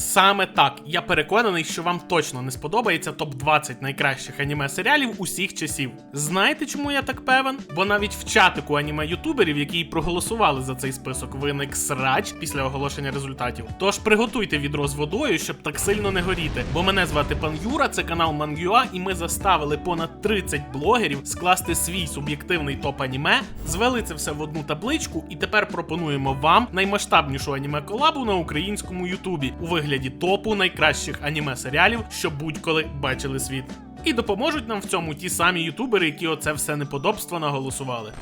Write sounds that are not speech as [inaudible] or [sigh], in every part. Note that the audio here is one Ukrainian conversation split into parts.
Саме так, я переконаний, що вам точно не сподобається топ-20 найкращих аніме серіалів усіх часів. Знаєте, чому я так певен? Бо навіть в чатику аніме ютуберів, які проголосували за цей список, виник срач після оголошення результатів. Тож приготуйте відро з водою, щоб так сильно не горіти. Бо мене звати пан Юра, це канал Мангюа, і ми заставили понад 30 блогерів скласти свій суб'єктивний топ аніме, звели це все в одну табличку, і тепер пропонуємо вам наймасштабнішу аніме колабу на українському Ютубі у вигляді топу найкращих аніме серіалів, що будь-коли бачили світ. І допоможуть нам в цьому ті самі ютубери, які оце все неподобство наголосували.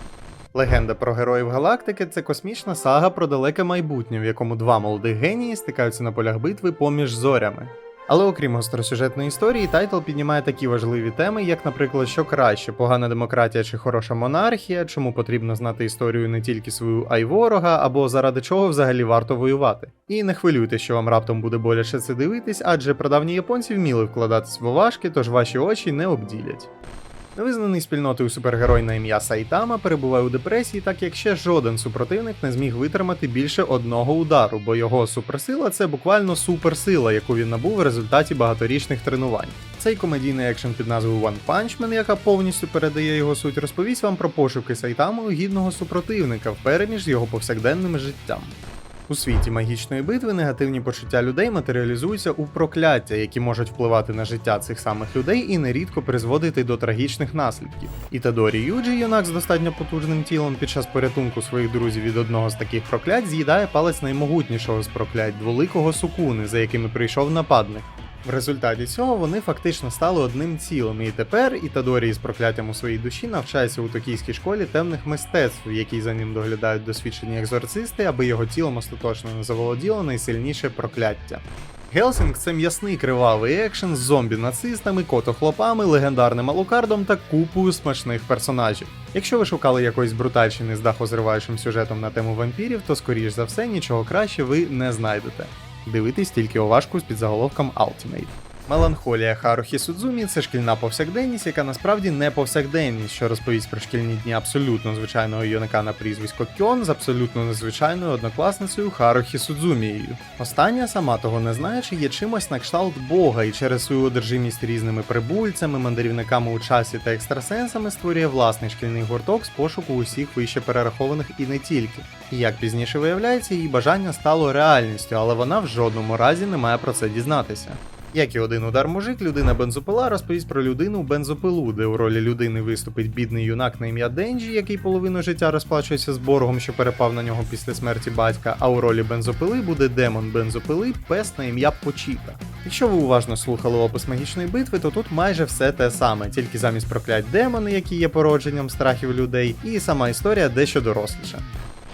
Легенда про героїв галактики це космічна сага про далеке майбутнє, в якому два молодих генії стикаються на полях битви поміж зорями. Але окрім гостросюжетної історії, тайтл піднімає такі важливі теми, як, наприклад, що краще погана демократія чи хороша монархія, чому потрібно знати історію не тільки свою, а й ворога, або заради чого взагалі варто воювати. І не хвилюйте, що вам раптом буде боляче це дивитись, адже прадавні японці вміли вкладатись в овашки, тож ваші очі не обділять. Невизнаний спільнотою супергерой на ім'я Сайтама перебуває у депресії, так як ще жоден супротивник не зміг витримати більше одного удару, бо його суперсила це буквально суперсила, яку він набув в результаті багаторічних тренувань. Цей комедійний екшен під назвою One Punch Man, яка повністю передає його суть, розповість вам про пошуки Сайтамою гідного супротивника впереміж з його повсякденним життям. У світі магічної битви негативні почуття людей матеріалізуються у прокляття, які можуть впливати на життя цих самих людей і нерідко призводити до трагічних наслідків. Ітадорі Юджі, юнак з достатньо потужним тілом, під час порятунку своїх друзів від одного з таких проклять з'їдає палець наймогутнішого з проклять дволикого сукуни, за якими прийшов нападник. В результаті цього вони фактично стали одним цілим, і тепер Ітадорі з прокляттям у своїй душі навчається у токійській школі темних мистецтв, в якій за ним доглядають досвідчені екзорцисти, аби його тілом остаточно не заволоділо найсильніше прокляття. Гелсінг це м'ясний кривавий екшен з зомбі-нацистами, котохлопами, легендарним алукардом та купою смачних персонажів. Якщо ви шукали якоїсь брутальщини з дахозриваючим сюжетом на тему вампірів, то скоріш за все нічого краще ви не знайдете. Дивитись тільки уважку з підзаголовком Ultimate. Меланхолія Харухі Судзумі це шкільна повсякденність, яка насправді не повсякденність, що розповість про шкільні дні абсолютно звичайного юнака на прізвисько Кьон з абсолютно незвичайною однокласницею Харухі Судзумією. Остання, сама того не знаючи, є чимось на кшталт Бога і через свою одержимість різними прибульцями, мандрівниками у часі та екстрасенсами створює власний шкільний гурток з пошуку усіх вище перерахованих і не тільки. І як пізніше виявляється, її бажання стало реальністю, але вона в жодному разі не має про це дізнатися. Як і один удар мужик, людина бензопила розповість про людину бензопилу, де у ролі людини виступить бідний юнак на ім'я Денджі, який половину життя розплачується з боргом, що перепав на нього після смерті батька. А у ролі бензопили буде демон бензопили, пес на ім'я Почіта. Якщо ви уважно слухали опис магічної битви, то тут майже все те саме, тільки замість проклять демони, які є породженням страхів людей, і сама історія дещо доросліша.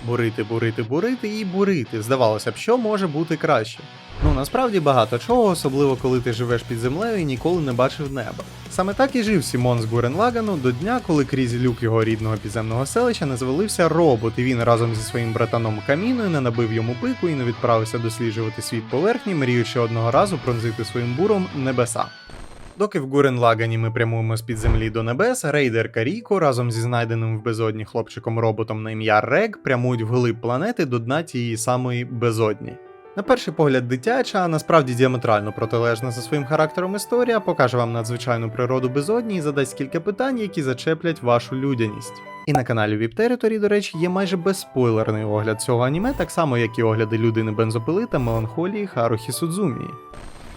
Бурити, бурити, бурити і бурити. Здавалося б, що може бути краще. Ну насправді багато чого, особливо коли ти живеш під землею і ніколи не бачив неба. Саме так і жив Сімон з Гуренлагану до дня, коли крізь люк його рідного підземного селища не звалився робот, і він разом зі своїм братаном Каміною не набив йому пику і не відправився досліджувати світ поверхні, мріючи одного разу пронзити своїм буром небеса. Доки в Гуренлагані ми прямуємо з-під землі до небес, рейдер Каріко разом зі знайденим в безодні хлопчиком-роботом на ім'я Рег прямують вглиб планети до дна тієї самої безодні. На перший погляд, дитяча, а насправді діаметрально протилежна за своїм характером історія, покаже вам надзвичайну природу безодні і задасть кілька питань, які зачеплять вашу людяність. І на каналі VIP Territory, до речі, є майже безспойлерний огляд цього аніме, так само як і огляди людини бензопили та меланхолії Харухі Судзумії.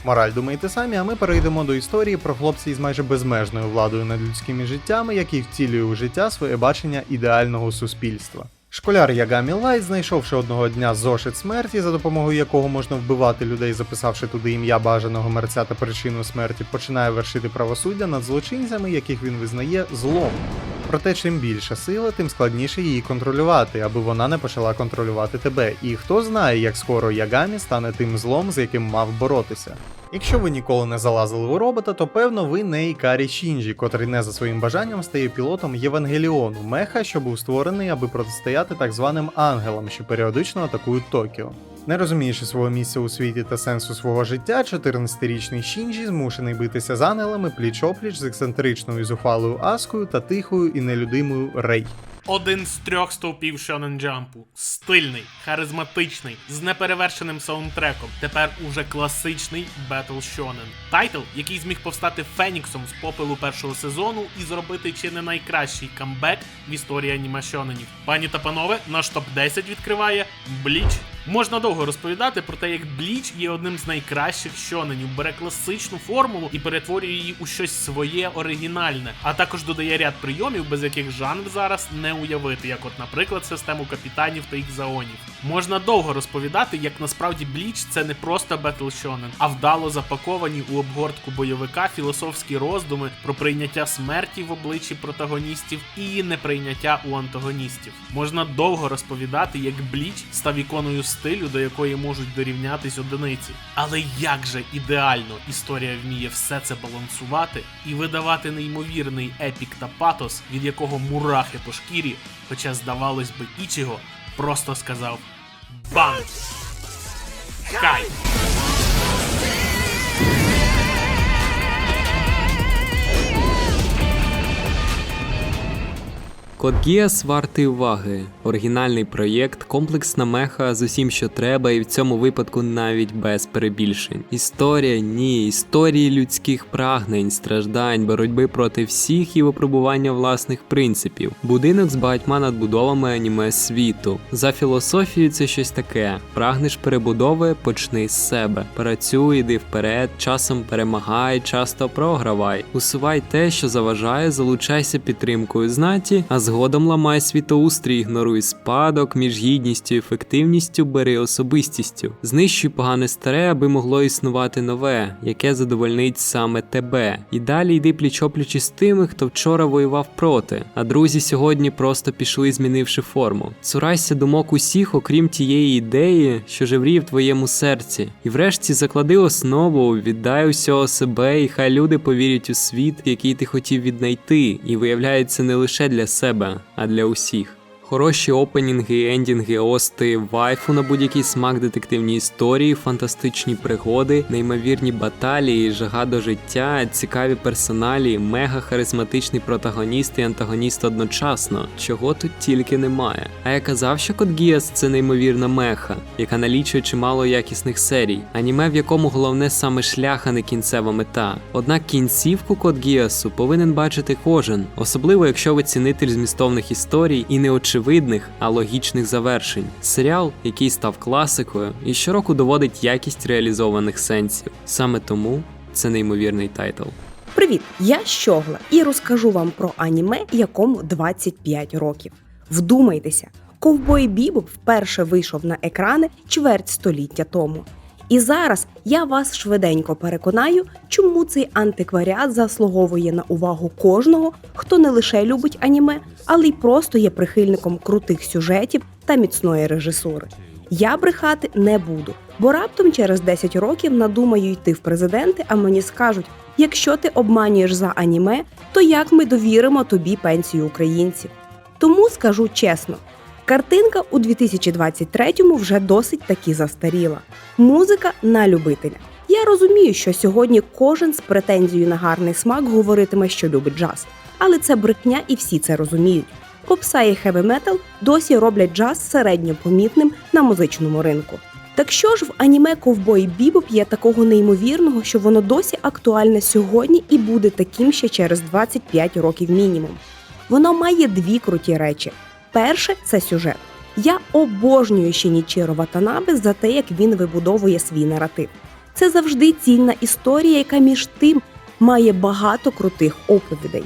Мораль думаєте самі, а ми перейдемо до історії про хлопця із майже безмежною владою над людськими життями, який втілює у життя своє бачення ідеального суспільства. Школяр Ягамі Лайт, знайшовши одного дня зошит смерті, за допомогою якого можна вбивати людей, записавши туди ім'я бажаного мерця та причину смерті, починає вершити правосуддя над злочинцями, яких він визнає злом. Проте, чим більша сила, тим складніше її контролювати, аби вона не почала контролювати тебе. І хто знає, як скоро Ягамі стане тим злом, з яким мав боротися. Якщо ви ніколи не залазили у робота, то певно ви не Ікарі Шінджі, котрий не за своїм бажанням стає пілотом Євангеліону, меха, що був створений, аби протистояти так званим ангелам, що періодично атакують Токіо. Не розуміючи свого місця у світі та сенсу свого життя, 14-річний Шінджі змушений битися з ангелами пліч-опліч з ексцентричною зухвалою Аскою та тихою і нелюдимою Рей. Один з трьох стовпів Shonen Jump. Стильний, харизматичний, з неперевершеним саундтреком. Тепер уже класичний Battle Shonen. Тайтл, який зміг повстати Феніксом з попелу першого сезону і зробити чи не найкращий камбек в історії аніме шоненів. Пані та панове, наш топ 10 відкриває Бліч. Можна довго розповідати про те, як Бліч є одним з найкращих шоненів, бере класичну формулу і перетворює її у щось своє оригінальне, а також додає ряд прийомів, без яких жанр зараз не уявити, як, от, наприклад, систему капітанів та їх заонів. Можна довго розповідати, як насправді Бліч це не просто Battle Shonen, а вдало запаковані у обгортку бойовика філософські роздуми про прийняття смерті в обличчі протагоністів і неприйняття у антагоністів. Можна довго розповідати, як Бліч став іконою стилю, до якої можуть дорівнятись одиниці. Але як же ідеально історія вміє все це балансувати і видавати неймовірний епік та патос, від якого мурахи по шкірі, хоча здавалось би Ічіго, просто сказав Бам! Хай! Код Гіас вартий уваги. Оригінальний проєкт, комплексна меха з усім, що треба, і в цьому випадку навіть без перебільшень. Історія ні, історії людських прагнень, страждань, боротьби проти всіх і випробування власних принципів. Будинок з багатьма надбудовами аніме світу. За філософією це щось таке: прагнеш перебудови, почни з себе. Працюй, іди вперед, часом перемагай, часто програвай. Усувай те, що заважає, залучайся підтримкою знаті, а згодом ламай світоустрій, ігноруй спадок, між гідністю і ефективністю бери особистістю. Знищуй погане старе, аби могло існувати нове, яке задовольнить саме тебе. І далі йди пліч-опліч із тими, хто вчора воював проти, а друзі сьогодні просто пішли, змінивши форму. Цурайся думок усіх, окрім тієї ідеї, що живріє в твоєму серці. І врешті заклади основу, віддай усього себе, і хай люди повірять у світ, який ти хотів віднайти, і виявляється не лише для себе, а для усіх. Хороші опенінги, ендінги, ости, вайфу на будь-який смак детективні історії, фантастичні пригоди, неймовірні баталії, жага до життя, цікаві персоналі, мега харизматичний протагоніст і антагоніст одночасно, чого тут тільки немає. А я казав, що Код Гіас це неймовірна меха, яка налічує чимало якісних серій, аніме, в якому головне саме шлях, а не кінцева мета. Однак кінцівку Код Гіасу повинен бачити кожен, особливо якщо ви цінитель змістовних історій і не очевидних, а логічних завершень. Серіал, який став класикою, і щороку доводить якість реалізованих сенсів. Саме тому це неймовірний тайтл. Привіт, я Щогла і розкажу вам про аніме, якому 25 років. Вдумайтеся, ковбой Бібоп вперше вийшов на екрани чверть століття тому. І зараз я вас швиденько переконаю, чому цей антикваріат заслуговує на увагу кожного, хто не лише любить аніме, але й просто є прихильником крутих сюжетів та міцної режисури. Я брехати не буду, бо раптом через 10 років надумаю йти в президенти, а мені скажуть: якщо ти обманюєш за аніме, то як ми довіримо тобі пенсію українців? Тому скажу чесно. Картинка у 2023-му вже досить таки застаріла. Музика на любителя. Я розумію, що сьогодні кожен з претензією на гарний смак говоритиме, що любить джаз, але це брехня, і всі це розуміють. Попса і хеві метал досі роблять джаз середньо помітним на музичному ринку. Так що ж в аніме Ковбой Бібоп є такого неймовірного, що воно досі актуальне сьогодні і буде таким ще через 25 років мінімум. Воно має дві круті речі. Перше це сюжет. Я обожнюю Шінічіро Ватанабе за те, як він вибудовує свій наратив. Це завжди цільна історія, яка між тим має багато крутих оповідей.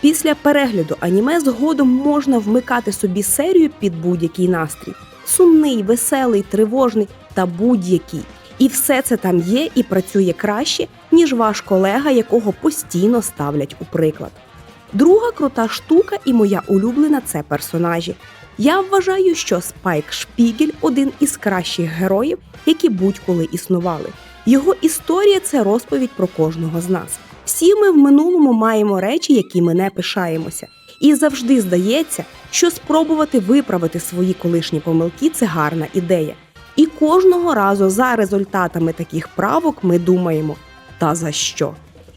Після перегляду аніме згодом можна вмикати собі серію під будь-який настрій: сумний, веселий, тривожний та будь-який. І все це там є і працює краще, ніж ваш колега, якого постійно ставлять у приклад. Друга крута штука і моя улюблена це персонажі. Я вважаю, що Спайк Шпігель один із кращих героїв, які будь-коли існували. Його історія це розповідь про кожного з нас. Всі ми в минулому маємо речі, які ми не пишаємося. І завжди здається, що спробувати виправити свої колишні помилки це гарна ідея. І кожного разу за результатами таких правок ми думаємо: та за що?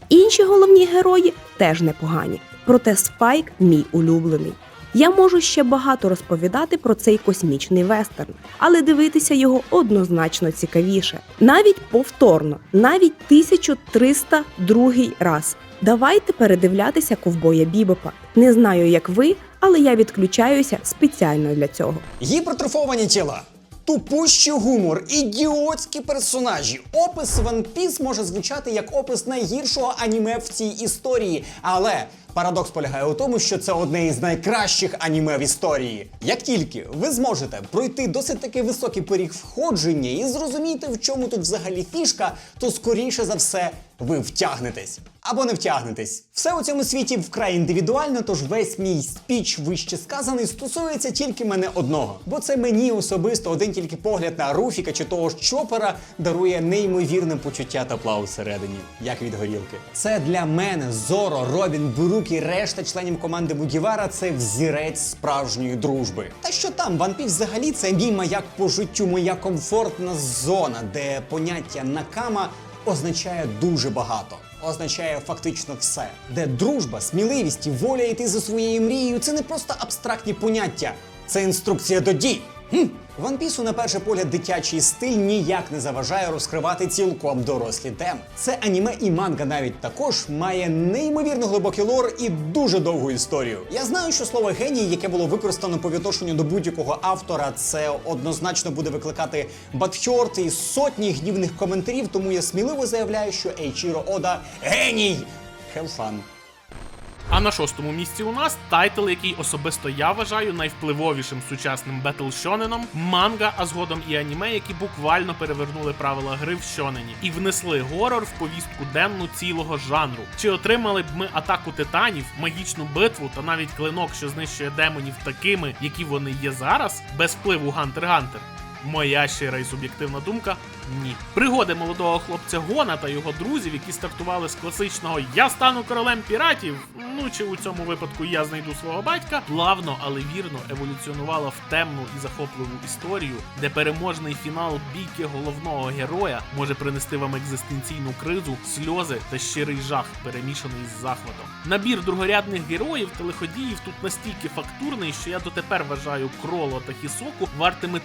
Інші головні герої теж непогані, проте Спайк мій улюблений. Я можу ще багато розповідати про цей космічний вестерн, але дивитися його однозначно цікавіше. Навіть повторно, навіть 1302 раз. Давайте передивлятися ковбоя Бібопа. Не знаю, як ви, але я відключаюся спеціально для цього. Гіпертрофовані тіла. Тупущий гумор, ідіотські персонажі. Опис One Piece може звучати як опис найгіршого аніме в цій історії. Але парадокс полягає у тому, що це одне із найкращих аніме в історії. Як тільки ви зможете пройти досить таки високий поріг входження і зрозуміти, в чому тут взагалі фішка, то скоріше за все ви втягнетесь. Або не втягнетесь. Все у цьому світі вкрай індивідуально, тож весь мій спіч вище сказаний стосується тільки мене одного. Бо це мені особисто один тільки погляд на Руфіка чи того ж Чопера дарує неймовірне почуття тепла усередині, як від горілки. Це для мене Зоро, Робін, Бурук і решта членів команди Бугівара це взірець справжньої дружби. Та що там, Piece взагалі це мій маяк по життю, моя комфортна зона, де поняття накама означає дуже багато. Означає фактично все, де дружба, сміливість і воля йти за своєю мрією це не просто абстрактні поняття, це інструкція до дій. Хм. One Piece, на перший погляд, дитячий стиль ніяк не заважає розкривати цілком дорослі теми. Це аніме і манга навіть також має неймовірно глибокий лор і дуже довгу історію. Я знаю, що слово геній, яке було використано по відношенню до будь-якого автора, це однозначно буде викликати бадхьорт і сотні гнівних коментарів, тому я сміливо заявляю, що Ейчіро Ода геній! Have fun! А на шостому місці у нас тайтл, який особисто я вважаю найвпливовішим сучасним бетл шоненом, манга, а згодом і аніме, які буквально перевернули правила гри в шонені і внесли горор в повістку денну цілого жанру. Чи отримали б ми атаку титанів, магічну битву та навіть клинок, що знищує демонів такими, які вони є зараз, без впливу Гантер Гантер? Моя щира і суб'єктивна думка ні. Пригоди молодого хлопця Гона та його друзів, які стартували з класичного Я стану королем піратів. Ну чи у цьому випадку я знайду свого батька, плавно, але вірно еволюціонувала в темну і захопливу історію, де переможний фінал бійки головного героя може принести вам екзистенційну кризу, сльози та щирий жах, перемішаний з захватом. Набір другорядних героїв та лиходіїв тут настільки фактурний, що я дотепер вважаю Кроло та Хісоку вартими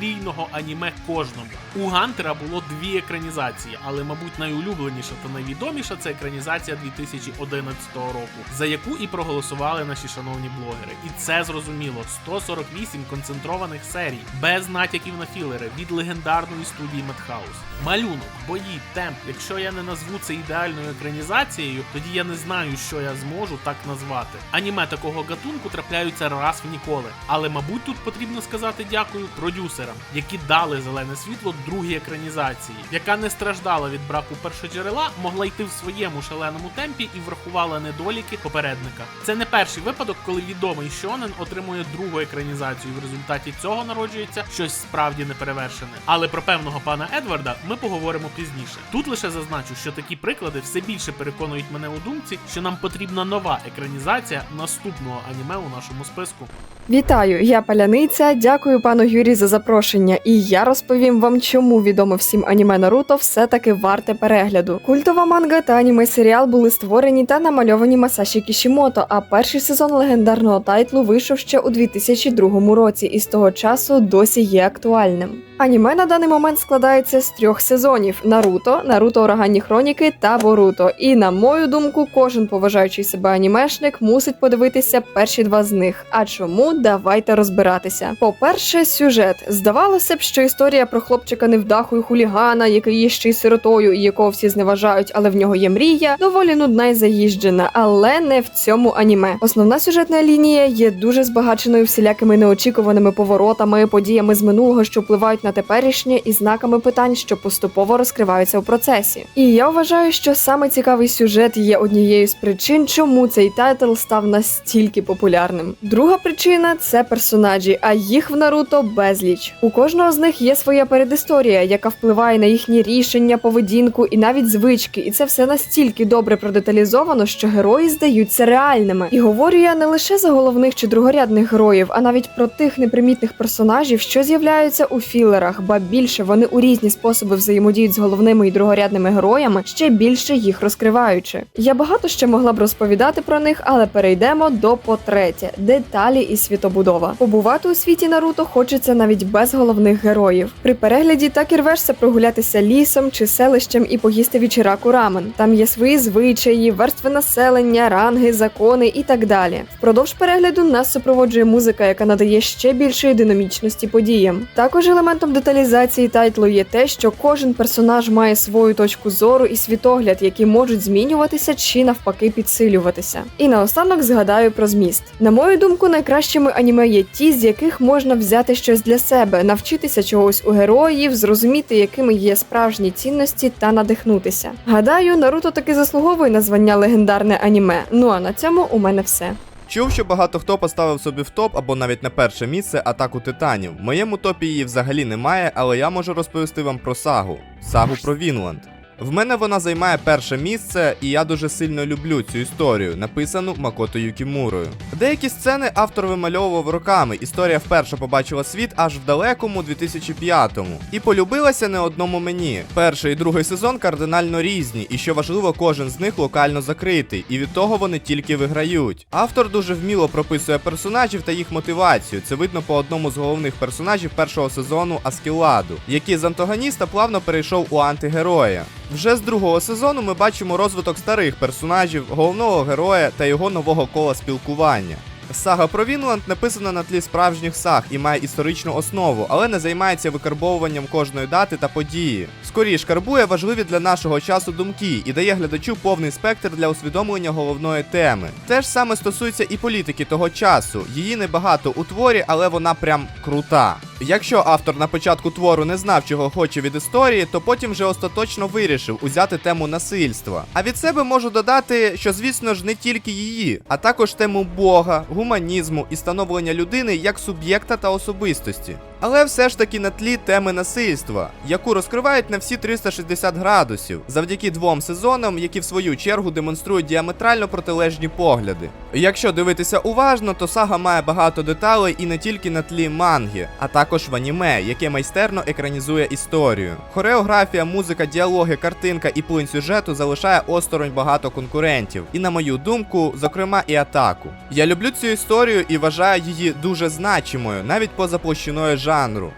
300-серійного аніме кожному. У Гантера було дві екранізації, але, мабуть, найулюбленіша та найвідоміша це екранізація 2011 року, за яку і проголосували наші шановні блогери. І це зрозуміло: 148 концентрованих серій, без натяків на філери від легендарної студії Madhouse. Малюнок, бої, темп. Якщо я не назву це ідеальною екранізацією, тоді я не знаю, що я зможу так назвати. Аніме такого гатунку трапляються раз в ніколи. Але, мабуть, тут потрібно сказати дякую продюсерам, які дали зелене світло другій екранізації, яка не страждала від браку першоджерела, могла йти в своєму шаленому темпі і врахувала недоліки попередника. Це не перший випадок, коли відомий Шонен отримує другу екранізацію. В результаті цього народжується щось справді неперевершене. Але про певного пана Едварда ми поговоримо пізніше. Тут лише зазначу, що такі приклади все більше переконують мене у думці, що нам потрібна нова екранізація наступного аніме у нашому списку. Вітаю, я Паляниця. Дякую пану Юрі за запрошення. І я розповім вам, чому відомо всім аніме Наруто все таки варте перегляду. Культова манга та аніме серіал були створені та намальовані Масаші Кішімото. А перший сезон легендарного тайтлу вийшов ще у 2002 році, і з того часу досі є актуальним. Аніме на даний момент складається з трьох сезонів: Наруто, Наруто Ураганні Хроніки та Боруто. І на мою думку, кожен поважаючий себе анімешник мусить подивитися перші два з них. А чому давайте розбиратися? По-перше, сюжет. Здавалося б, що історія про хлопчика невдаху і хулігана, який є ще й сиротою, і якого всі зневажають, але в нього є мрія, доволі нудна і заїжджена, але не в цьому аніме. Основна сюжетна лінія є дуже збагаченою всілякими неочікуваними поворотами, подіями з минулого, що впливають на теперішнє, і знаками питань, що поступово розкриваються в процесі. І я вважаю, що саме цікавий сюжет є однією з причин, чому цей тайтл став настільки популярним. Друга причина це персонажі, а їх в Наруто безліч. У кожного з них є своя передісторія, яка впливає на їхні рішення, поведінку і навіть звички. І це все настільки добре продеталізовано, що герої здаються реальними. І говорю я не лише за головних чи другорядних героїв, а навіть про тих непримітних персонажів, що з'являються у філерах, ба більше вони у різні способи взаємодіють з головними і другорядними героями, ще більше їх розкриваючи. Я багато ще могла б розповідати про них, але перейдемо до по третє деталі і світобудова. Побувати у світі Наруто хочеться навіть без головних героїв. При перегляді так і рвешся прогулятися лісом чи селищем і поїсти вічераку рамен. Там є свої звичаї, верстви населення, ранги, закони і так далі. Впродовж перегляду нас супроводжує музика, яка надає ще більшої динамічності подіям. Також елементом деталізації тайтлу є те, що кожен персонаж має свою точку зору і світогляд, які можуть змінюватися чи навпаки підсилюватися. І наостанок згадаю про зміст. На мою думку, найкращими аніме є ті, з яких можна взяти щось для себе, навчитися чогось у героїв, зрозуміти, якими є справжні цінності та надихнутися. Гадаю, Наруто таки заслуговує на звання легендарне аніме. Ну а на цьому у мене все. Чув, що багато хто поставив собі в топ або навіть на перше місце атаку титанів. В моєму топі її взагалі немає, але я можу розповісти вам про сагу. Сагу про Вінланд. В мене вона займає перше місце, і я дуже сильно люблю цю історію, написану Макото Юкімурою. Деякі сцени автор вимальовував роками. Історія вперше побачила світ аж в далекому 2005-му. І полюбилася не одному мені. Перший і другий сезон кардинально різні, і що важливо, кожен з них локально закритий, і від того вони тільки виграють. Автор дуже вміло прописує персонажів та їх мотивацію. Це видно по одному з головних персонажів першого сезону Аскіладу, який з антагоніста плавно перейшов у антигероя. Вже з другого сезону ми бачимо розвиток старих персонажів, головного героя та його нового кола спілкування. Сага про Вінланд написана на тлі справжніх саг і має історичну основу, але не займається викарбовуванням кожної дати та події. Скоріш карбує важливі для нашого часу думки і дає глядачу повний спектр для усвідомлення головної теми. Те ж саме стосується і політики того часу. Її небагато у творі, але вона прям крута. Якщо автор на початку твору не знав, чого хоче від історії, то потім вже остаточно вирішив узяти тему насильства. А від себе можу додати, що звісно ж не тільки її, а також тему Бога, гуманізму і становлення людини як суб'єкта та особистості. Але все ж таки на тлі теми насильства, яку розкривають на всі 360 градусів, завдяки двом сезонам, які в свою чергу демонструють діаметрально протилежні погляди. Якщо дивитися уважно, то сага має багато деталей і не тільки на тлі манги, а також в аніме, яке майстерно екранізує історію. Хореографія, музика, діалоги, картинка і плин сюжету залишає осторонь багато конкурентів, і на мою думку, зокрема і атаку. Я люблю цю історію і вважаю її дуже значимою, навіть поза площиною жанру.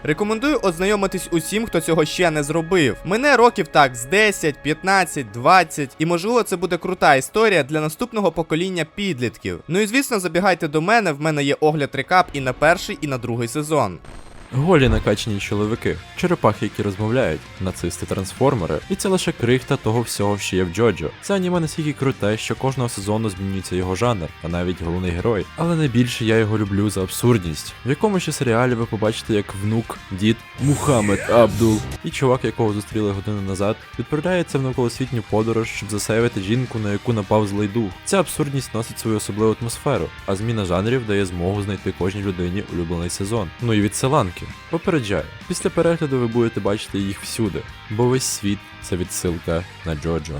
Рекомендую ознайомитись усім, хто цього ще не зробив. Мене років так з 10, 15, 20, і можливо це буде крута історія для наступного покоління підлітків. Ну і звісно, забігайте до мене. В мене є огляд рекап і на перший, і на другий сезон. Голі накачані чоловіки, черепахи, які розмовляють, нацисти трансформери, і це лише крихта того всього, що є в Джоджо. Це аніме настільки круте, що кожного сезону змінюється його жанр, а навіть головний герой. Але найбільше я його люблю за абсурдність, в якому ще серіалі ви побачите, як внук, дід Мухаммед Абдул і чувак, якого зустріли годину назад, відправляється в навколосвітню подорож, щоб засейвити жінку, на яку напав злий дух. Ця абсурдність носить свою особливу атмосферу, а зміна жанрів дає змогу знайти кожній людині улюблений сезон. Ну і відсиланки. Попереджаю, після перегляду ви будете бачити їх всюди, бо весь світ це відсилка на Джоджо.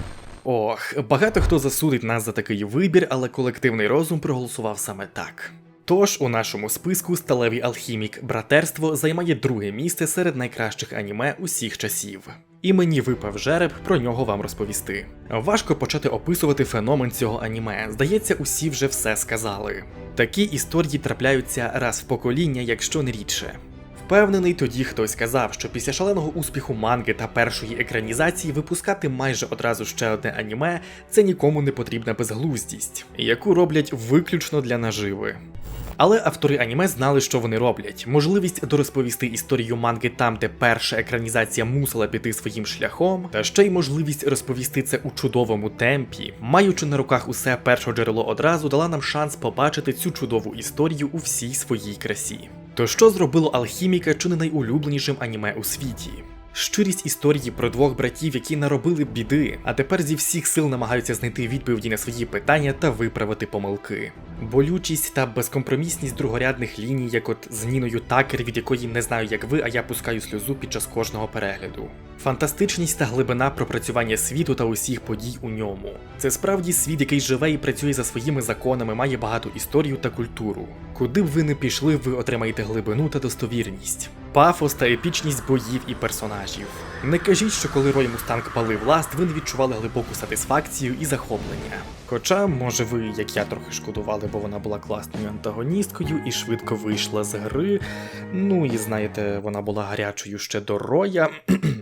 Ох, багато хто засудить нас за такий вибір, але колективний розум проголосував саме так. Тож у нашому списку сталевий алхімік Братерство займає друге місце серед найкращих аніме усіх часів. І мені випав жереб про нього вам розповісти. Важко почати описувати феномен цього аніме. Здається, усі вже все сказали. Такі історії трапляються раз в покоління, якщо не рідше. Впевнений, тоді хтось сказав, що після шаленого успіху манги та першої екранізації випускати майже одразу ще одне аніме це нікому не потрібна безглуздість, яку роблять виключно для наживи. Але автори аніме знали, що вони роблять. Можливість дорозповісти історію манги там, де перша екранізація мусила піти своїм шляхом, та ще й можливість розповісти це у чудовому темпі, маючи на руках усе перше джерело одразу, дала нам шанс побачити цю чудову історію у всій своїй красі. То що зробило алхіміка чи не найулюбленішим аніме у світі? Щирість історії про двох братів, які наробили біди, а тепер зі всіх сил намагаються знайти відповіді на свої питання та виправити помилки. Болючість та безкомпромісність другорядних ліній, як от з Ніною Такер, від якої не знаю як ви, а я пускаю сльозу під час кожного перегляду. Фантастичність та глибина пропрацювання світу та усіх подій у ньому. Це справді світ, який живе і працює за своїми законами, має багату історію та культуру. Куди б ви не пішли, ви отримаєте глибину та достовірність, пафос та епічність боїв і персонажів. Не кажіть, що коли Рой Мустанг палив ласт, ви не відчували глибоку сатисфакцію і захоплення. Хоча, може, ви, як я, трохи шкодували, бо вона була класною антагоністкою і швидко вийшла з гри. Ну і знаєте, вона була гарячою ще до Роя.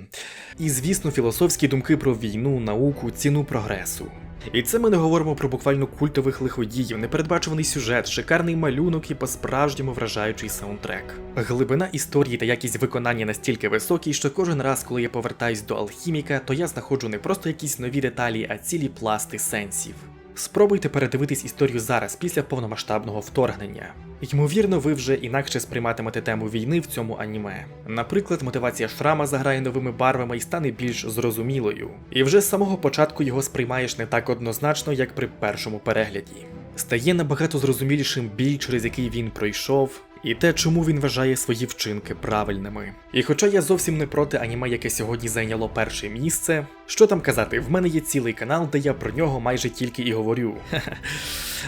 [clears throat] І, звісно, філософські думки про війну, науку, ціну прогресу. І це ми не говоримо про буквально культових лиходіїв, непередбачуваний сюжет, шикарний малюнок і по-справжньому вражаючий саундтрек. Глибина історії та якість виконання настільки високі, що кожен раз, коли я повертаюсь до алхіміка, то я знаходжу не просто якісь нові деталі, а цілі пласти сенсів. Спробуйте передивитись історію зараз після повномасштабного вторгнення. Ймовірно, ви вже інакше сприйматимете тему війни в цьому аніме. Наприклад, мотивація Шрама заграє новими барвами і стане більш зрозумілою. І вже з самого початку його сприймаєш не так однозначно, як при першому перегляді. Стає набагато зрозумілішим біль, через який він пройшов, і те, чому він вважає свої вчинки правильними. І хоча я зовсім не проти аніме, яке сьогодні зайняло перше місце, що там казати, в мене є цілий канал, де я про нього майже тільки і говорю. [laughs]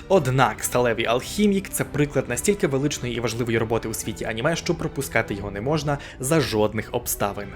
Однак сталевий алхімік це приклад настільки величної і важливої роботи у світі аніме, що пропускати його не можна за жодних обставин.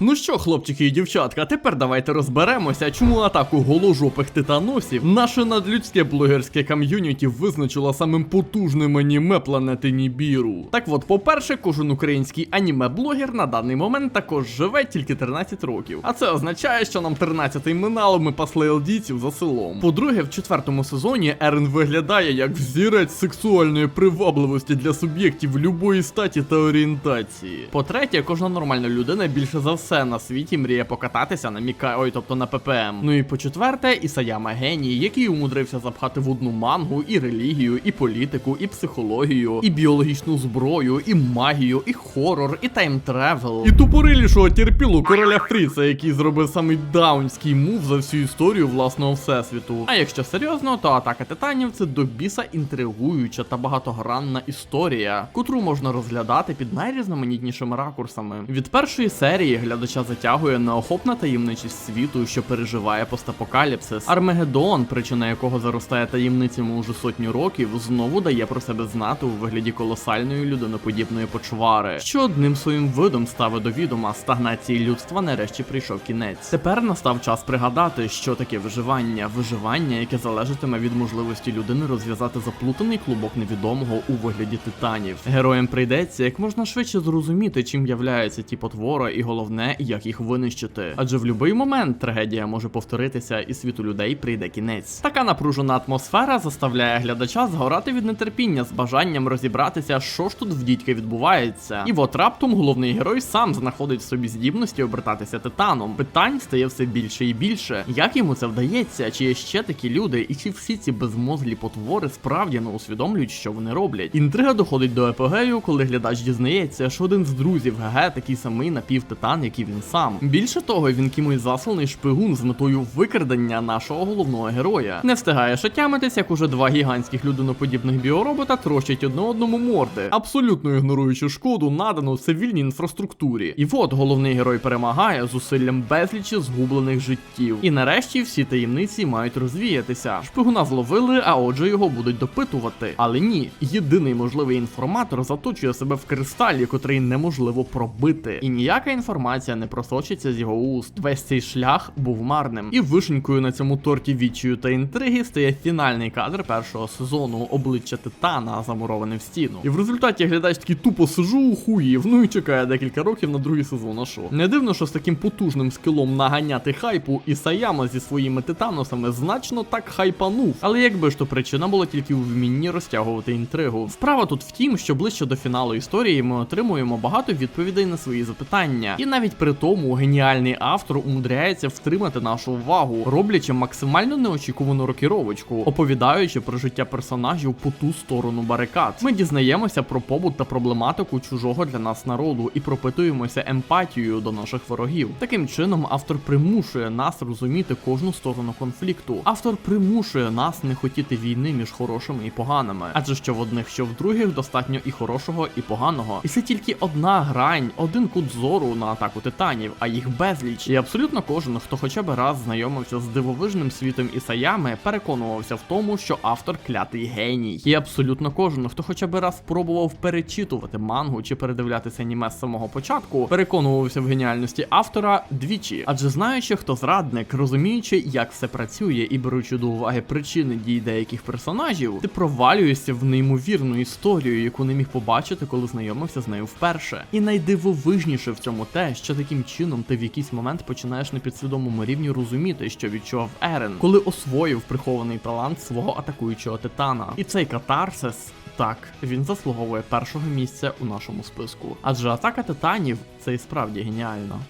Ну що, хлопчики і дівчатка, тепер давайте розберемося, чому атаку голожопих титаносів наше надлюдське блогерське ком'юніті визначило самим потужним аніме планети Нібіру. Так от, по-перше, кожен український аніме-блогер на даний момент також живе тільки 13 років. А це означає, що нам 13 минало, ми пасли елдійців за селом. По-друге, в четвертому сезоні Ерен виглядає як взірець сексуальної привабливості для суб'єктів любої статі та орієнтації. По-третє, кожна нормальна людина більше за все на світі мріє покататися на Міка, ой, тобто на ППМ. Ну і по четверте, Ісаяма геній, який умудрився запхати в одну мангу і релігію, і політику, і психологію, і біологічну зброю, і магію, і хорор, і тайм-тревел. І тупорилішого терпілу короля Фріса, який зробив самий даунський мув за всю історію власного всесвіту. А якщо серйозно, то атака титанів це до біса інтригуюча та багатогранна історія, котру можна розглядати під найрізноманітнішими ракурсами. Від першої серії глядача затягує неохопна таємничість світу, що переживає постапокаліпсис. Армагеддон, причина якого заростає таємницями уже сотню років, знову дає про себе знати у вигляді колосальної людиноподібної почвари, що одним своїм видом ставить до відома стагнації людства нарешті прийшов кінець. Тепер настав час пригадати, що таке виживання, виживання, яке залежатиме від можливості людини розв'язати заплутаний клубок невідомого у вигляді титанів. Героям прийдеться як можна швидше зрозуміти, чим являються ті потвори, і головне, як їх винищити. Адже в будь-який момент трагедія може повторитися, і світу людей прийде кінець. Така напружена атмосфера заставляє глядача згорати від нетерпіння з бажанням розібратися, що ж тут в дідьки відбувається. І от раптом головний герой сам знаходить в собі здібності обертатися титаном. Питань стає все більше і більше. Як йому це вдається? Чи є ще такі люди, і чи всі ці безмозглі потвори справді не усвідомлюють, що вони роблять? Інтрига доходить до епогею, коли глядач дізнається, що один з друзів ГГ такий самий напівтитан, як і він сам. Більше того, він кимось засланий шпигун з метою викрадення нашого головного героя. Не встигає шатямитись, як уже два гігантських людиноподібних біоробота трощать одне одному морди, абсолютно ігноруючи шкоду, надану цивільній інфраструктурі. І от головний герой перемагає зусиллям безлічі згублених життів. І нарешті всі таємниці мають розвіятися. Шпигуна зловили, а отже його будуть допитувати. Але ні, єдиний можливий інформатор заточує себе в кристалі, котрий неможливо пробити. І ніяка інформація не просочиться з його уст. Весь цей шлях був марним. І вишенькою на цьому торті відчаю та інтриги стає фінальний кадр першого сезону обличчя Титана, замуроване в стіну. І в результаті глядач такий тупо сижу хуїв, ну і чекає декілька років на другий сезон. А що? Не дивно, що з таким потужним скилом наганяти хайпу і Саяма зі своїми титаносами значно так хайпанув. Але якби ж то причина була тільки у вмінні розтягувати інтригу. Справа тут в тім, що ближче до фіналу історії ми отримуємо багато відповідей на свої запитання. І навіть навіть при тому геніальний автор умудряється втримати нашу увагу, роблячи максимально неочікувану рокіровочку, оповідаючи про життя персонажів по ту сторону барикад. Ми дізнаємося про побут та проблематику чужого для нас народу і пропитуємося емпатією до наших ворогів. Таким чином, автор примушує нас розуміти кожну сторону конфлікту. Автор примушує нас не хотіти війни між хорошими і поганими, адже що в одних, що в других достатньо і хорошого, і поганого. І це тільки одна грань, один кут зору на атаку титанів, а їх безліч. І абсолютно кожен, хто хоча б раз знайомився з дивовижним світом Ісаями, переконувався в тому, що автор клятий геній. І абсолютно кожен, хто хоча б раз спробував перечитувати мангу чи передивлятися аніме з самого початку, переконувався в геніальності автора двічі. Адже знаючи, хто зрадник, розуміючи, як все працює, і беручи до уваги причини дій деяких персонажів, ти провалюєшся в неймовірну історію, яку не міг побачити, коли знайомився з нею вперше. І найдивовижніше в цьому те, що таким чином ти в якийсь момент починаєш на підсвідомому рівні розуміти, що відчував Ерен, коли освоїв прихований талант свого атакуючого титана. І цей катарсис. Так, він заслуговує першого місця у нашому списку. Адже атака титанів це і справді геніально.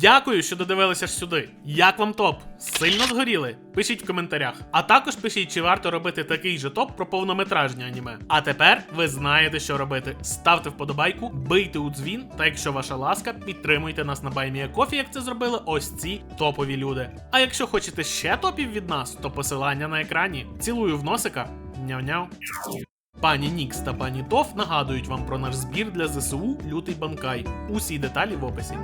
Дякую, що додивилися ж сюди. Як вам топ? Сильно згоріли? Пишіть в коментарях. А також пишіть, чи варто робити такий же топ про повнометражні аніме. А тепер ви знаєте, що робити. Ставте вподобайку, бийте у дзвін, та якщо ваша ласка, підтримуйте нас на Баймія Кофі, як це зробили ось ці топові люди. А якщо хочете ще топів від нас, то посилання на екрані. Цілую в носика. Няв-няв. Пані Нікс та пані Тоф нагадують вам про наш збір для ЗСУ Лютий Банкай. Усі деталі в описі.